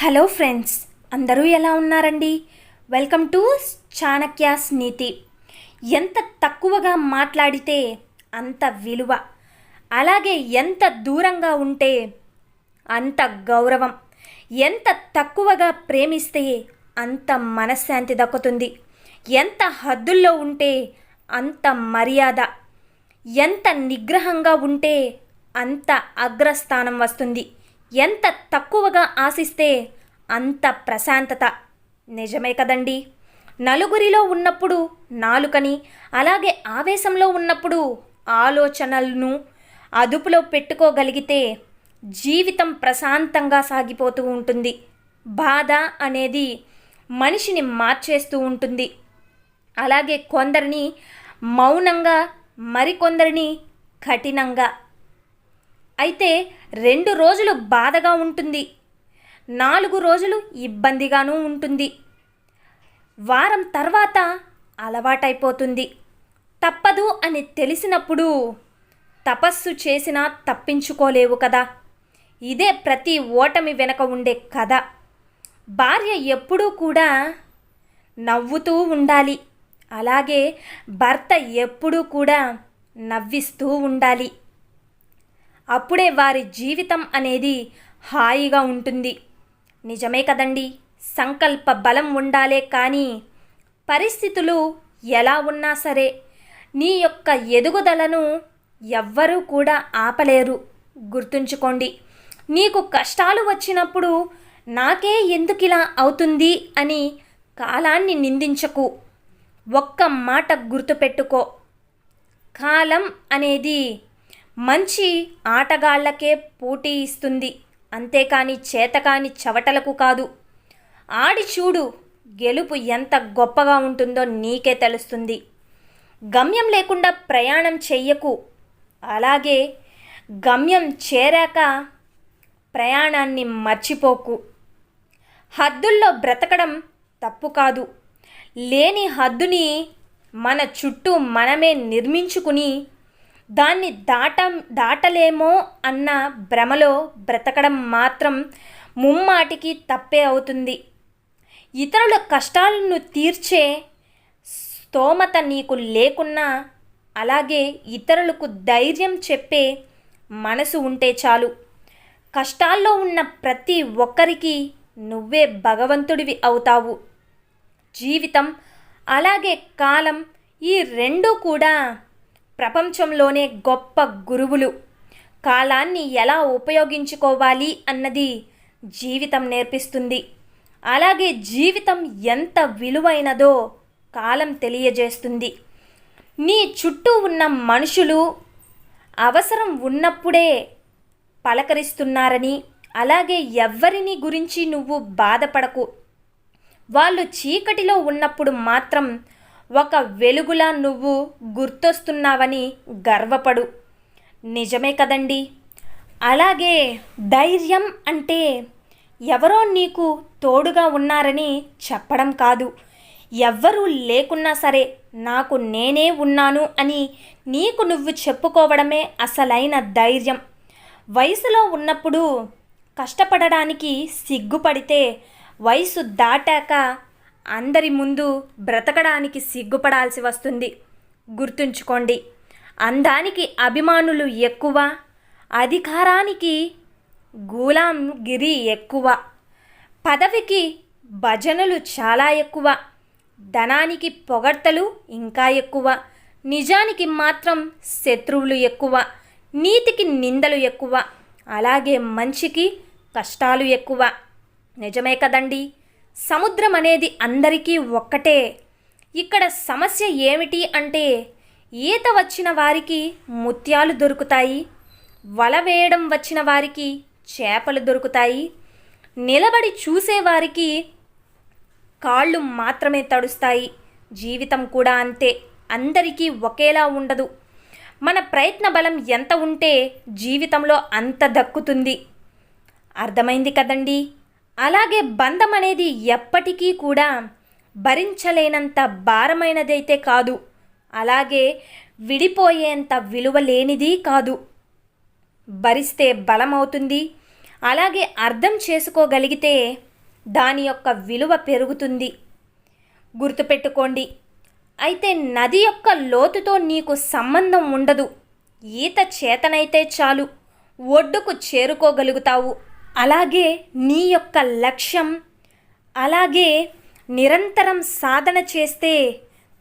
Hello friends అందరూ ఎలా ఉన్నారండి? వెల్కమ్ టు చాణక్యాస్ నీతి ఎంత తక్కువగా మాట్లాడితే అంత విలువ. అలాగే ఎంత దూరంగా ఉంటే అంత గౌరవం. ఎంత తక్కువగా ప్రేమిస్తే అంత మనశ్శాంతి దక్కుతుంది. ఎంత హద్దుల్లో ఉంటే అంత మర్యాద. ఎంత నిగ్రహంగా ఉంటే అంత అగ్రస్థానం వస్తుంది. ఎంత తక్కువగా ఆశిస్తే అంత ప్రశాంతత. నిజమే కదండి. నలుగురిలో ఉన్నప్పుడు నాలుకని అలాగే ఆవేశంలో ఉన్నప్పుడు ఆలోచనలను అదుపులో పెట్టుకోగలిగితే జీవితం ప్రశాంతంగా సాగిపోతూ ఉంటుంది. బాధ అనేది మనిషిని మార్చేస్తూ ఉంటుంది. అలాగే కొందరిని మౌనంగా మరికొందరిని కఠినంగా అయితే రెండు రోజులు బాధగా ఉంటుంది. నాలుగు రోజులు ఇబ్బందిగానూ ఉంటుంది. వారం తర్వాత అలవాటైపోతుంది. తప్పదు అని తెలిసినప్పుడు తపస్సు చేసినా తప్పించుకోలేవు కదా. ఇదే ప్రతి ఓటమి వెనక ఉండే కథ. భార్య ఎప్పుడూ కూడా నవ్వుతూ ఉండాలి. అలాగే భర్త ఎప్పుడూ కూడా నవ్విస్తూ ఉండాలి. అప్పుడే వారి జీవితం అనేది హాయిగా ఉంటుంది. నిజమే కదండి? సంకల్ప బలం ఉండాలే కానీ పరిస్థితులు ఎలా ఉన్నా సరే నీ యొక్క ఎదుగుదలను ఎవ్వరూ కూడా ఆపలేరు. గుర్తుంచుకోండి నీకు కష్టాలు వచ్చినప్పుడు నాకే ఎందుకిలా అవుతుంది అని కాలాన్ని నిందించకు. ఒక్క మాట గుర్తుపెట్టుకో. కాలం అనేది మంచి ఆటగాళ్ళకే పోటీ ఇస్తుంది. అంతేకాని చేతకాని చవటలకు కాదు. ఆడి చూడు గెలుపు ఎంత గొప్పగా ఉంటుందో నీకే తెలుస్తుంది. గమ్యం లేకుండా ప్రయాణం చెయ్యకు. అలాగే గమ్యం చేరాక ప్రయాణాన్ని మర్చిపోకు. హద్దుల్లో బ్రతకడం తప్పు కాదు. లేని హద్దుని మన చుట్టూ మనమే నిర్మించుకుని దాన్ని దాట దాటలేమో అన్న భ్రమలో బ్రతకడం మాత్రం ముమ్మాటికి తప్పే అవుతుంది. ఇతరుల కష్టాలను తీర్చే స్తోమత నీకు లేకున్నా అలాగే ఇతరులకు ధైర్యం చెప్పే మనసు ఉంటే చాలు. కష్టాల్లో ఉన్న ప్రతి ఒక్కరికి నువ్వే భగవంతుడివి అవుతావు. జీవితం అలాగే కాలం ఈ రెండూ కూడా ప్రపంచంలోనే గొప్ప గురువులు. కాలాన్ని ఎలా ఉపయోగించుకోవాలి అన్నది జీవితం నేర్పిస్తుంది. అలాగే జీవితం ఎంత విలువైనదో కాలం తెలియజేస్తుంది. నీ చుట్టూ ఉన్న మనుషులు అవసరం ఉన్నప్పుడే పలకరిస్తున్నారని అలాగే ఎవ్వరిని గురించి నువ్వు బాధపడకు. వాళ్ళు చీకటిలో ఉన్నప్పుడు మాత్రం ఒక వెలుగులా నువ్వు గుర్తొస్తున్నావని గర్వపడు. నిజమే కదండి. అలాగే ధైర్యం అంటే ఎవరో నీకు తోడుగా ఉన్నారని చెప్పడం కాదు. ఎవ్వరూ లేకున్నా సరే నాకు నేనే ఉన్నాను అని నీకు నువ్వు చెప్పుకోవడమే అసలైన ధైర్యం. వయసులో ఉన్నప్పుడు కష్టపడడానికి సిగ్గుపడితే వయసు దాటాక అందరి ముందు బ్రతకడానికి సిగ్గుపడాల్సి వస్తుంది. గుర్తుంచుకోండి అందానికి అభిమానులు ఎక్కువ అధికారానికి గులాంగిరి ఎక్కువ పదవికి భజనలు చాలా ఎక్కువ ధనానికి పొగడ్తలు ఇంకా ఎక్కువ నిజానికి మాత్రం శత్రువులు ఎక్కువ నీతికి నిందలు ఎక్కువ అలాగే మంచికి కష్టాలు ఎక్కువ. నిజమే కదండి? సముద్రం అనేది అందరికీ ఒక్కటే. ఇక్కడ సమస్య ఏమిటి అంటే ఈత వచ్చిన వారికి ముత్యాలు దొరుకుతాయి వల వేయడం వచ్చిన వారికి చేపలు దొరుకుతాయి నిలబడి చూసేవారికి కాళ్ళు మాత్రమే తడుస్తాయి. జీవితం కూడా అంతే అందరికీ ఒకేలా ఉండదు. మన ప్రయత్న బలం ఎంత ఉంటే జీవితంలో అంత దక్కుతుంది. అర్థమైంది కదండీ? అలాగే బంధం అనేది ఎప్పటికీ కూడా భరించలేనంత భారమైనదైతే కాదు. అలాగే విడిపోయేంత విలువ లేనిది కాదు. భరిస్తే బలమవుతుంది. అలాగే అర్థం చేసుకోగలిగితే దాని యొక్క విలువ పెరుగుతుంది. గుర్తుపెట్టుకోండి అయితే నది యొక్క లోతుతో నీకు సంబంధం ఉండదు. ఈత చేతనైతే చాలు ఒడ్డుకు చేరుకోగలుగుతావు. అలాగే నీ యొక్క లక్ష్యం అలాగే నిరంతరం సాధన చేస్తే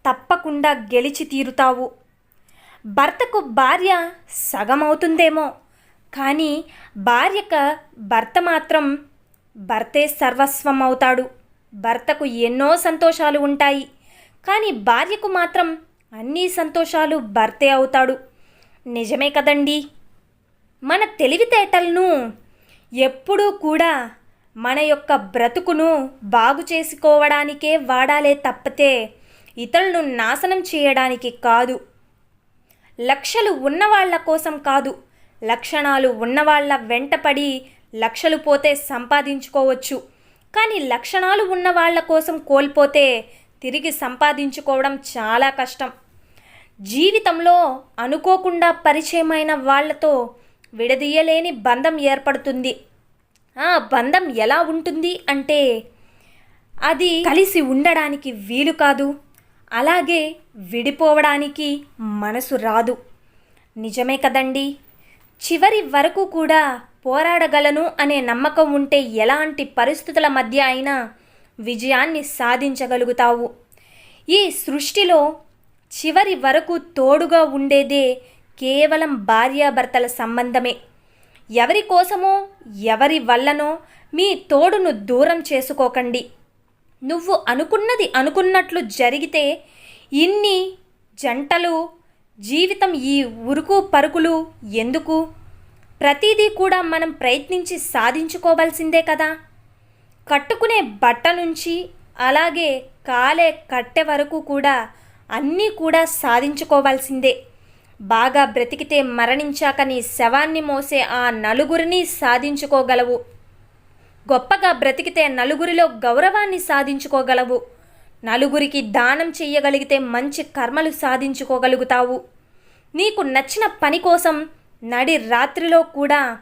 తప్పకుండా గెలిచి తీరుతావు. భర్తకు భార్య సగమవుతుందేమో కానీ భార్యక భర్త మాత్రం భర్తే సర్వస్వం అవుతాడు భర్తకు ఎన్నో సంతోషాలు ఉంటాయి కానీ భార్యకు మాత్రం అన్ని సంతోషాలు భర్తే అవుతాడు. నిజమే కదండి? మన తెలివితేటలను ఎప్పుడూ కూడా మన యొక్క బ్రతుకును బాగు చేసుకోవడానికే వాడాలే తప్పితే ఇతరులను నాశనం చేయడానికి కాదు. లక్షలు ఉన్నవాళ్ళ కోసం కాదు. లక్షణాలు ఉన్నవాళ్ళ వెంటపడి లక్షలు పోతే సంపాదించుకోవచ్చు. కానీ లక్షణాలు ఉన్న వాళ్ళ కోసం కోల్పోతే తిరిగి సంపాదించుకోవడం చాలా కష్టం. జీవితంలో అనుకోకుండా పరిచయమైన వాళ్ళతో విడదీయలేని బంధం ఏర్పడుతుంది. ఆ బంధం ఎలా ఉంటుంది అంటే అది కలిసి ఉండడానికి వీలు కాదు. అలాగే విడిపోవడానికి మనసు రాదు. నిజమే కదండి? చివరి వరకు కూడా పోరాడగలను అనే నమ్మకం ఉంటే ఎలాంటి పరిస్థితుల మధ్య అయినా విజయాన్ని సాధించగలుగుతావు. ఈ సృష్టిలో చివరి వరకు తోడుగా ఉండేదే కేవలం భార్యాభర్తల సంబంధమే. ఎవరి కోసమో ఎవరి వల్లనో మీ తోడును దూరం చేసుకోకండి. నువ్వు అనుకున్నది అనుకున్నట్లు జరిగితే ఇన్ని జంటలు జీవితం ఈ ఉరుకు పరుకులు ఎందుకు? ప్రతిదీ కూడా మనం ప్రయత్నించి సాధించుకోవాల్సిందే కదా. కట్టుకునే బట్ట నుంచి అలాగే కాలే కట్టె వరకు కూడా అన్నీ కూడా సాధించుకోవాల్సిందే. బాగా బ్రతికితే మరణించాక నీ శవాన్ని మోసే ఆ నలుగురిని సాధించుకోగలవు. గొప్పగా బ్రతికితే నలుగురిలో గౌరవాన్ని సాధించుకోగలవు. నలుగురికి దానం చెయ్యగలిగితే మంచి కర్మలు సాధించుకోగలుగుతావు. నీకు నచ్చిన పని కోసం నడి రాత్రిలో కూడా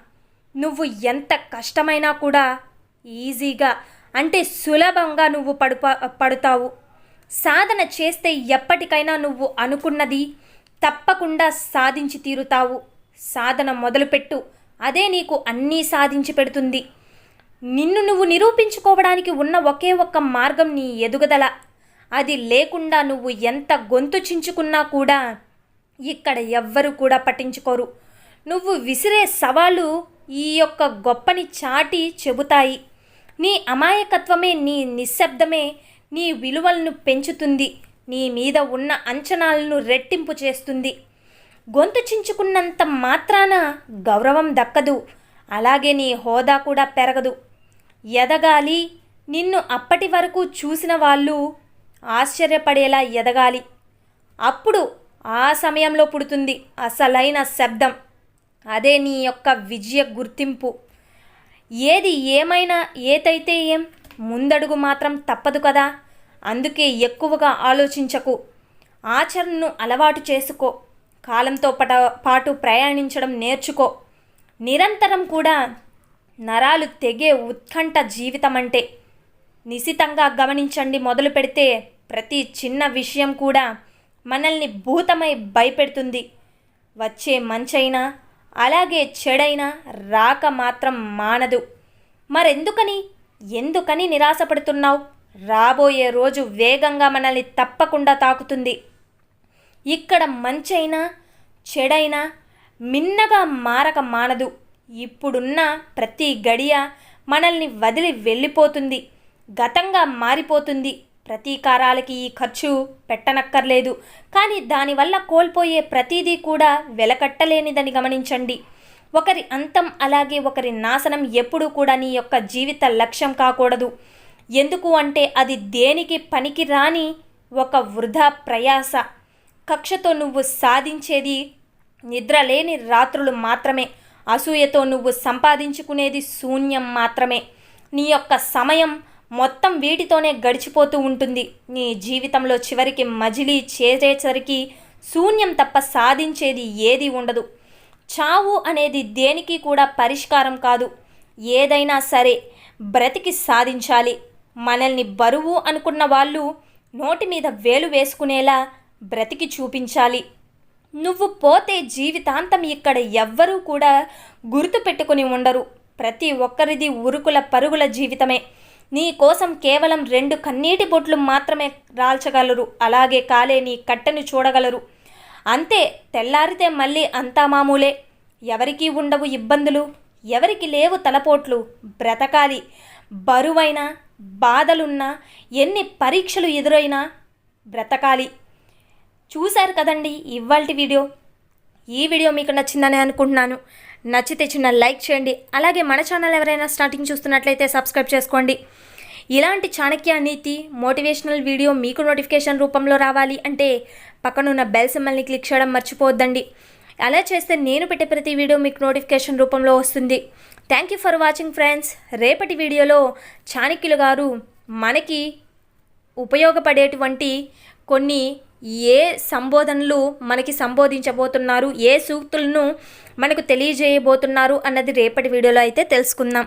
నువ్వు ఎంత కష్టమైనా కూడా ఈజీగా అంటే సులభంగా నువ్వు పడు పడుతావు. సాధన చేస్తే ఎప్పటికైనా నువ్వు అనుకున్నది తప్పకుండా సాధించి తీరుతావు. సాధన మొదలుపెట్టు. అదే నీకు అన్నీ సాధించి పెడుతుంది. నిన్ను నువ్వు నిరూపించుకోవడానికి ఉన్న ఒకే ఒక్క మార్గం నీ ఎదుగుదల. అది లేకుండా నువ్వు ఎంత గొంతు చించుకున్నా కూడా ఇక్కడ ఎవ్వరు కూడా పట్టించుకోరు. నువ్వు విసిరే సవాళ్ళు ఈ యొక్క గొప్పని చాటి చెబుతాయి. నీ అమాయకత్వమే నీ నిశ్శబ్దమే నీ విలువలను పెంచుతుంది. నీ మీద ఉన్న అంచనాలను రెట్టింపు చేస్తుంది. గొంతు చించుకున్నంత మాత్రాన గౌరవం దక్కదు. అలాగే నీ హోదా కూడా పెరగదు. ఎదగాలి. నిన్ను అప్పటి వరకు చూసిన వాళ్ళు ఆశ్చర్యపడేలా ఎదగాలి. అప్పుడు ఆ సమయంలో పుడుతుంది అసలైన శబ్దం. అదే నీ యొక్క విజయ గుర్తింపు. ఏది ఏమైనా ఏదైతే ఏం ముందడుగు మాత్రం తప్పదు కదా. అందుకే ఎక్కువగా ఆలోచించకు. ఆచరణను అలవాటు చేసుకో. కాలంతో పట పాటు ప్రయాణించడం నేర్చుకో. నిరంతరం కూడా నరాలు తెగే ఉత్కంఠ జీవితం అంటే నిశితంగా గమనించండి మొదలు పెడితే ప్రతి చిన్న విషయం కూడా మనల్ని భూతమై భయపెడుతుంది. వచ్చే మంచైనా అలాగే చెడైనా రాక మాత్రం మానదు. మరెందుకని? ఎందుకని నిరాశపడుతున్నావు? రాబోయే రోజు వేగంగా మనల్ని తప్పకుండా తాకుతుంది. ఇక్కడ మంచైనా చెడైనా మిన్నగా మారక మానదు. ఇప్పుడున్న ప్రతి గడియ మనల్ని వదిలి వెళ్ళిపోతుంది. గతంగా మారిపోతుంది. ప్రతీకారాలకి ఈ ఖర్చు పెట్టనక్కర్లేదు. కానీ దానివల్ల కోల్పోయే ప్రతిదీ కూడా వెలకట్టలేనిదని గమనించండి. ఒకరి అంతం అలాగే ఒకరి నాశనం ఎప్పుడూ కూడా నీ యొక్క జీవిత లక్ష్యం కాకూడదు. ఎందుకు అంటే అది దేనికి పనికి రాని ఒక వృధా ప్రయాస. కక్షతో నువ్వు సాధించేది నిద్రలేని రాత్రులు మాత్రమే. అసూయతో నువ్వు సంపాదించుకునేది శూన్యం మాత్రమే. నీ యొక్క సమయం మొత్తం వీటితోనే గడిచిపోతూ ఉంటుంది. నీ జీవితంలో చివరికి మజిలీ చేసేసరికి శూన్యం తప్ప సాధించేది ఏది ఉండదు. చావు అనేది దేనికి కూడా పరిష్కారం కాదు. ఏదైనా సరే బ్రతికి సాధించాలి. మనల్ని బరువు అనుకున్న వాళ్ళు నోటి మీద వేలు వేసుకునేలా బ్రతికి చూపించాలి. నువ్వు పోతే జీవితాంతం ఇక్కడ ఎవ్వరూ కూడా గుర్తు పెట్టుకుని ఉండరు. ప్రతి ఒక్కరిది ఉరుకుల పరుగుల జీవితమే. నీ కోసం కేవలం రెండు కన్నీటి బొట్లు మాత్రమే రాల్చగలరు. అలాగే కాలే నీ కట్టెను చూడగలరు. అంతే తెల్లారితే మళ్ళీ అంతా మామూలే. ఎవరికీ ఉండవు ఇబ్బందులు ఎవరికి లేవు తలపోట్లు. బ్రతకాలి. బరువైన బాధలున్నా ఎన్ని పరీక్షలు ఎదురైనా బ్రతకాలి. చూశారు కదండి ఇవాళ వీడియో. ఈ వీడియో మీకు నచ్చిందని అనుకుంటున్నాను. నచ్చితే చిన్న లైక్ చేయండి. అలాగే మన ఛానల్ ఎవరైనా స్టార్టింగ్ చూస్తున్నట్లయితే సబ్స్క్రైబ్ చేసుకోండి. ఇలాంటి చాణక్య నీతి మోటివేషనల్ వీడియో మీకు నోటిఫికేషన్ రూపంలో రావాలి అంటే పక్కనున్న బెల్ సింబల్ని క్లిక్ చేయడం మర్చిపోవద్దండి. అలా చేస్తే నేను పెట్టే ప్రతి వీడియో మీకు నోటిఫికేషన్ రూపంలో వస్తుంది. Thank you for watching friends రేపటి వీడియోలో చాణక్యులు గారు మనకి ఉపయోగపడేటువంటి కొన్ని ఏ సంబోధనలు మనకి సంబోధించబోతున్నారు ఏ సూక్తులను మనకు తెలియజేయబోతున్నారు అన్నది రేపటి వీడియోలో అయితే తెలుసుకుందాం.